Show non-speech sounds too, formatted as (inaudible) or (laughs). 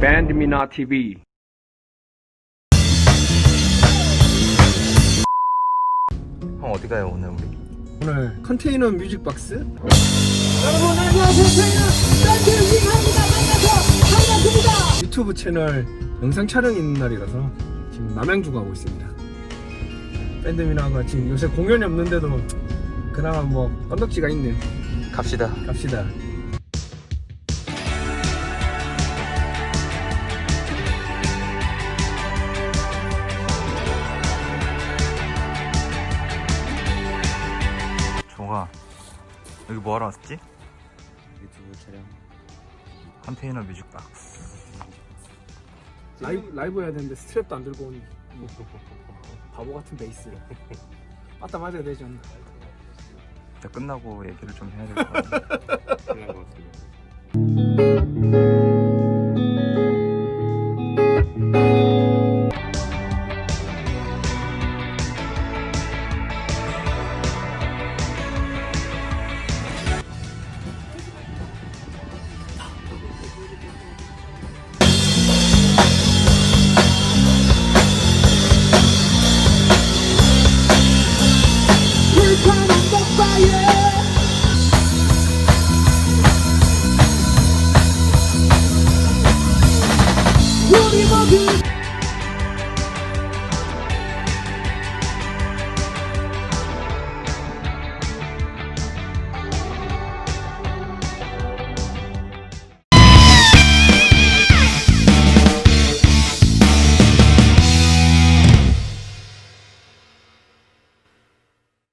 밴드미나 TV 형 어디 가요 오늘 우리? 오늘 컨테이너 뮤직박스 여러분 안녕하세요. 저희는 딴지 윙합니다. 만나서 반갑습니다. 유튜브 채널 영상 촬영 있는 날이라서 지금 남양주 가고 있습니다. 밴드미나가 지금 요새 공연이 없는데도 그나마 뭐 건덕지가 있네요. 갑시다. 갑시다. 종아 여기 뭐 하러 왔었지? 유튜브 촬영 컨테이너 뮤직박스. 라이브, 라이브 해야 되는데 스트랩도 안 들고 오니 (laughs) 바보 같은 베이스. 맞다 맞아야. 이제 끝나고 얘기를 좀 해야 될 것 같아. 끝난 것 같습니다